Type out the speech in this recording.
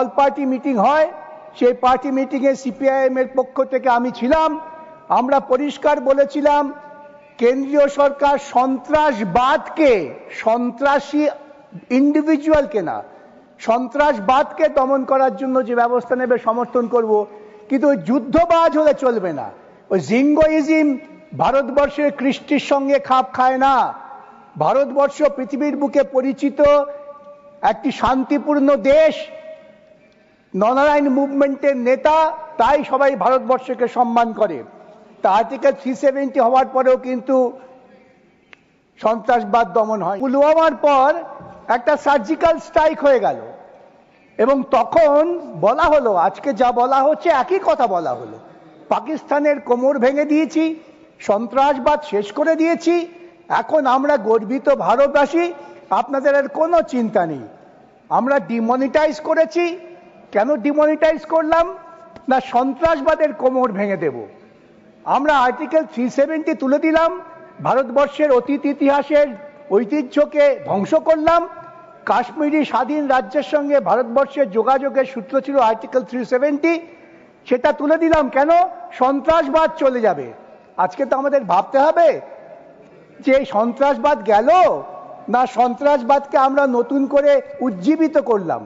All party meeting হয়, সেই party মিটিংয়ে সিপিআইএম এর পক্ষ থেকে আমি ছিলাম। আমরা পরিষ্কার বলেছিলাম, কেন্দ্রীয় সরকার সন্ত্রাসবাদকে, সন্ত্রাসী ইন্ডিভিজুয়ালকে না, সন্ত্রাসবাদকে দমন করার জন্য যে ব্যবস্থা নেবে, সমর্থন করব। কিন্তু ওই যুদ্ধবাজ হলে চলবে না। ওই জিঙ্গোইজিম ভারতবর্ষের কৃষ্টির সঙ্গে খাপ খায় না। ভারতবর্ষ পৃথিবীর বুকে পরিচিত একটি শান্তিপূর্ণ দেশ ননারায়ণ মুভমেন্টের নেতা, তাই সবাই ভারতবর্ষকে সম্মান করে। তা আর্টিকেল থ্রি সেভেন্টি হওয়ার পরেও কিন্তু সন্ত্রাসবাদ দমন হয়। পুলওয়ামার পর একটা সার্জিক্যাল স্ট্রাইক হয়ে গেল। এবং তখন বলা হলো, আজকে যা বলা হচ্ছে একই কথা বলা হলো। পাকিস্তানের কোমর ভেঙে দিয়েছি, সন্ত্রাসবাদ শেষ করে দিয়েছি, এখন আমরা গর্বিত ভারতবাসী, আপনাদের আর কোনো চিন্তা নেই। আমরা ডিমনিটাইজ করেছি কেন ডিমনিটাইজ করলাম? না সন্ত্রাসবাদের কোমর ভেঙে দেব। আমরা আর্টিকেল থ্রি সেভেন্টি তুলে দিলাম, ভারতবর্ষের অতীত ইতিহাসের ঐতিহ্যকে ধ্বংস করলাম। কাশ্মীরি স্বাধীন রাজ্যের সঙ্গে ভারতবর্ষের যোগাযোগের সূত্র ছিল আর্টিকেল থ্রি সেভেন্টি সেটা তুলে দিলাম কেন? সন্ত্রাসবাদ চলে যাবে। আজকে তো আমাদের ভাবতে হবে যে সন্ত্রাসবাদ গেল না সন্ত্রাসবাদকে আমরা নতুন করে উজ্জীবিত করলাম।